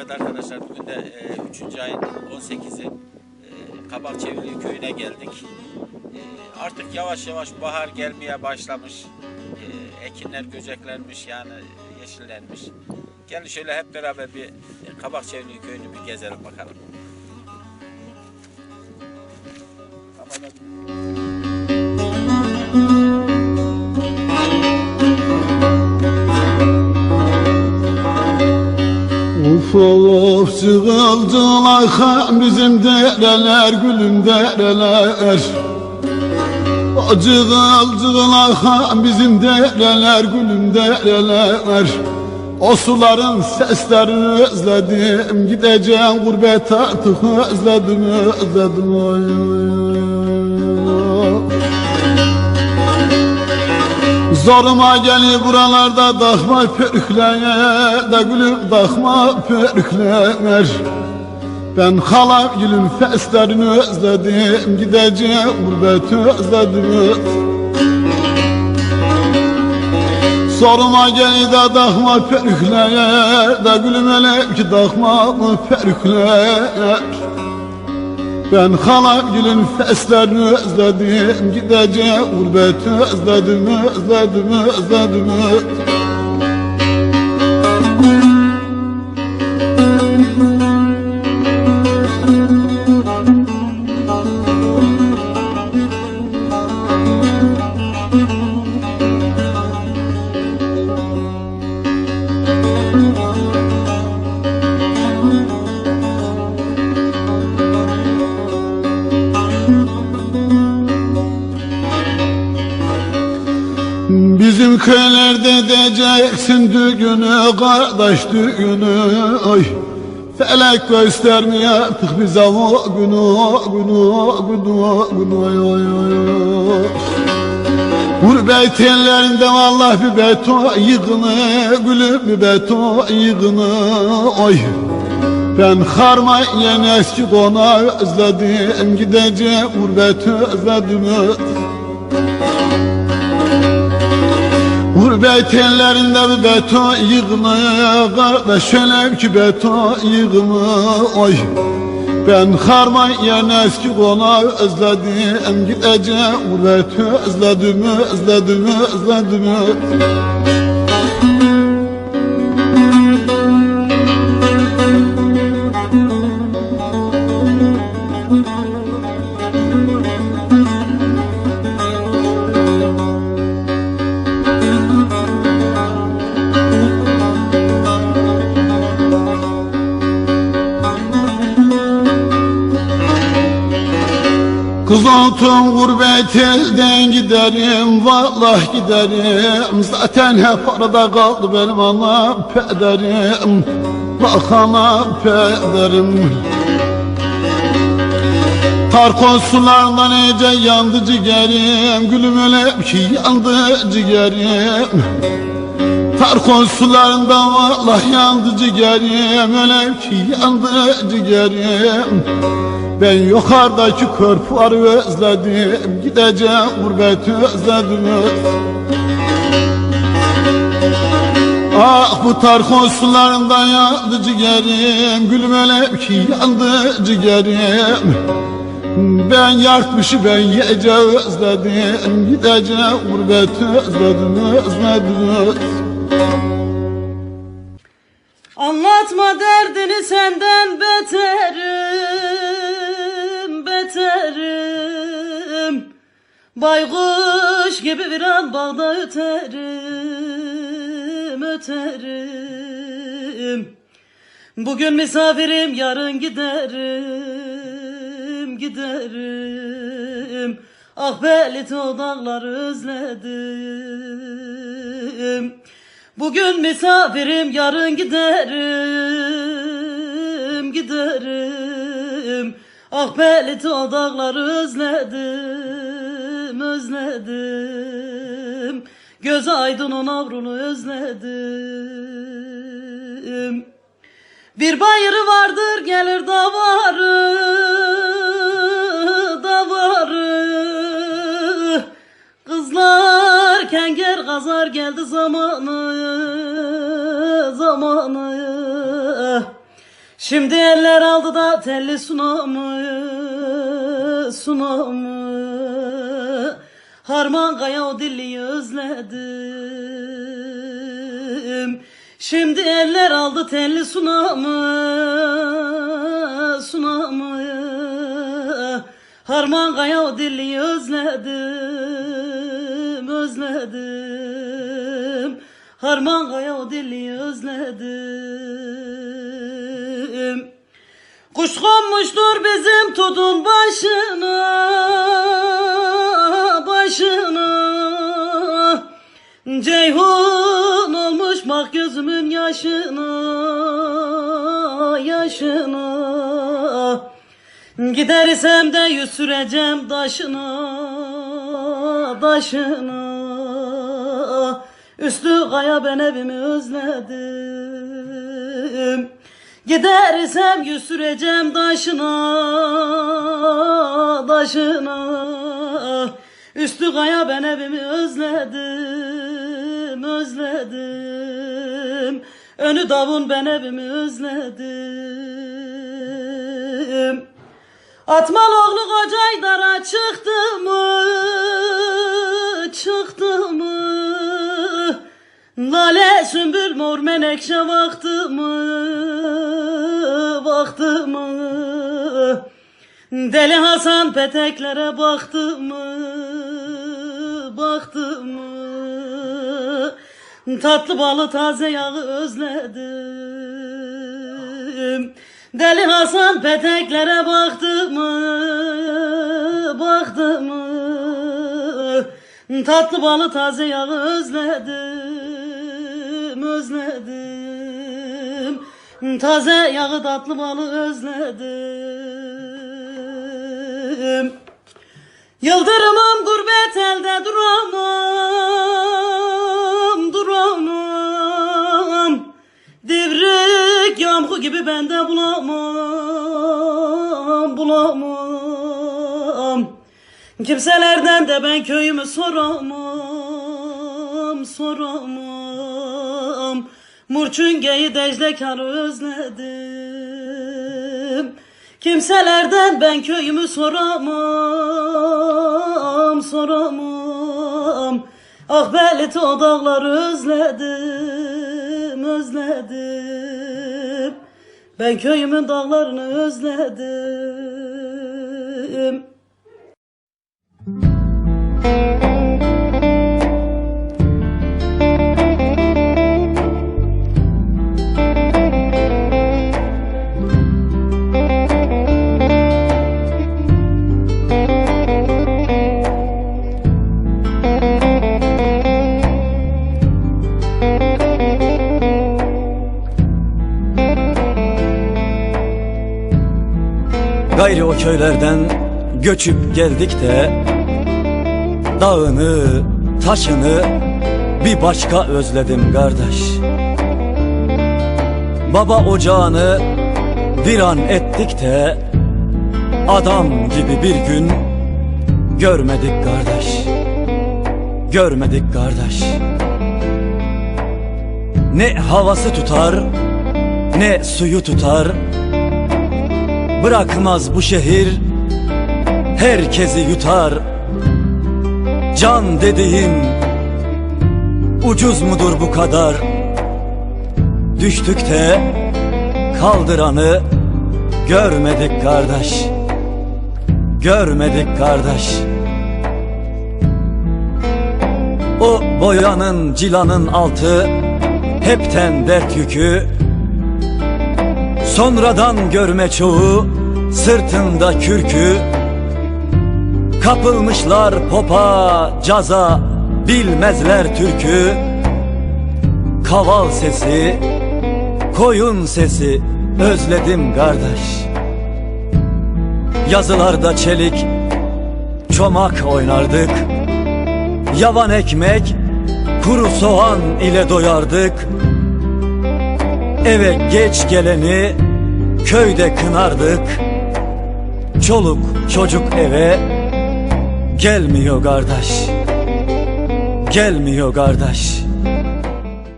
Evet arkadaşlar bugün de 3. ayın 18'i e, Kabakçevili köyüne geldik. E, artık yavaş yavaş bahar gelmeye başlamış. E, ekinler göceklenmiş yani yeşillenmiş. Gelin şöyle hep beraber bir e, Kabakçevili köyünü bir gezelim bakalım. Uf of çıkıldılar ha bizim dereler gülüm dereler. Acıkıldılar ha bizim dereler gülüm dereler. O suların seslerini özledim Gideceğim gurbet artık özledim özledim. Oy, oy, oy. Zoruma gelir buralarda takma pörükler de gülüm takma pörükler Ben halam gülüm feslerini özledim gideceğim gurbeti özledim Soruma gelir de takma pörükler de gülüm hele ki takma pörükler ben halam gülün feslerini özledim. Gideceğim gurbeti özledim özledim özledim. Bizim köylerde edeceksin düğünü kardeş düğünü. Ay Felek göstermiyor artık bize o günü o günü o günü o günü. Oy oy oy Gurbet ellerinde vallahi bir beto yığını Gülüm bir beto yığını. Oy ben harma yeni eski konağı özledim Gideceğim gurbeti özledim Gurbet ellerinde bir beton yığını Kardeş şöyle ki beton yığını Oy. Ben harman yeni eski konağı özledim Gideceğim gurbeti özledim özledim özledim Kız gurbet elden giderim Vallahi giderim. Zaten hep arada kaldı benim anam pederim Bak anam pederim. Tarkon sularından iyice yandı ciğerim Gülüm öyle ki yandı ciğerim Tarkon sularından vallahi yandı ciğerim Öyle ki yandı ciğerim. Ben yukarıdaki körpüleri özledim Gideceğim gurbeti özledim. Ah bu tarhon sularından yandı ciğerim Gülüm öyle ki yandı ciğerim. Ben yartmışı ben yiyeceğim özledim Gideceğim gurbeti özledim özledim Anlatma derdini senden beterim, beterim. Baykuş gibi bir an bağda öterim, öterim. Bugün misafirim, yarın giderim, giderim. Ah belit o dağları özledim Bugün misafirim yarın giderim giderim. Ah belit o dağları özledim özledim. Göz aydın o navrunu özledim. Bir bayırı vardır gelir davarı kazar geldi zamanı zamanı. Şimdi eller aldı da telli sunamı sunamı. Harman kaya o dilliyi özledim. Şimdi eller aldı telli sunamı sunamı. Harman kaya o dilliyi özledim özledim Harman kaya o dilliyi özledim. Kuş konmuştur bizim tutun başına başına. Ceyhun olmuş bak gözümün yaşına yaşına. Gidersem de yüz süreceğim taşına taşına Üstü kaya ben evimi özledim Gidersem yüz süreceğim taşına taşına Üstü kaya ben evimi özledim özledim Önü davun ben evimi özledim Atmal oğlu Kocaydara çıktı mı? Çıktı mı? Lale sümbül mor menekşe baktı mı? Baktı mı? Deli Hasan peteklere baktı mı? Baktı mı? Tatlı balı taze yağı özledim. Deli Hasan peteklere baktı mı? Baktı mı? Tatlı balı taze yağı özledim. Özledim. Taze yağı tatlı balı özledim. Yıldırımım gurbet elde duramam, duramam. Divrik yağmur gibi bende bulamam, bulamam. Kimselerden de ben köyümü soramam, soramam. Murçungeyi Dejdekar'ı özledim. Kimselerden ben köyümü soramam, soramam. Ah belit o özledim, özledim. Ben köyümün dağlarını özledim. Gayri köylerden göçüp geldik de Dağını, taşını bir başka özledim kardeş. Baba ocağını viran ettik de Adam gibi bir gün görmedik kardeş. Görmedik kardeş. Ne havası tutar ne suyu tutar Bırakmaz bu şehir Herkesi yutar. Can dediğin Ucuz mudur bu kadar? Düştük de Kaldıranı Görmedik kardeş Görmedik kardeş. O boyanın cilanın altı Hepten dert yükü Sonradan görme çoğu sırtında kürkü. Kapılmışlar popa caza bilmezler türkü. Kaval sesi koyun sesi özledim kardeş. Yazılarda çelik çomak oynardık. Yavan ekmek kuru soğan ile doyardık Eve geç geleni köyde kınardık. Çoluk çocuk eve gelmiyor kardeş. Gelmiyor kardeş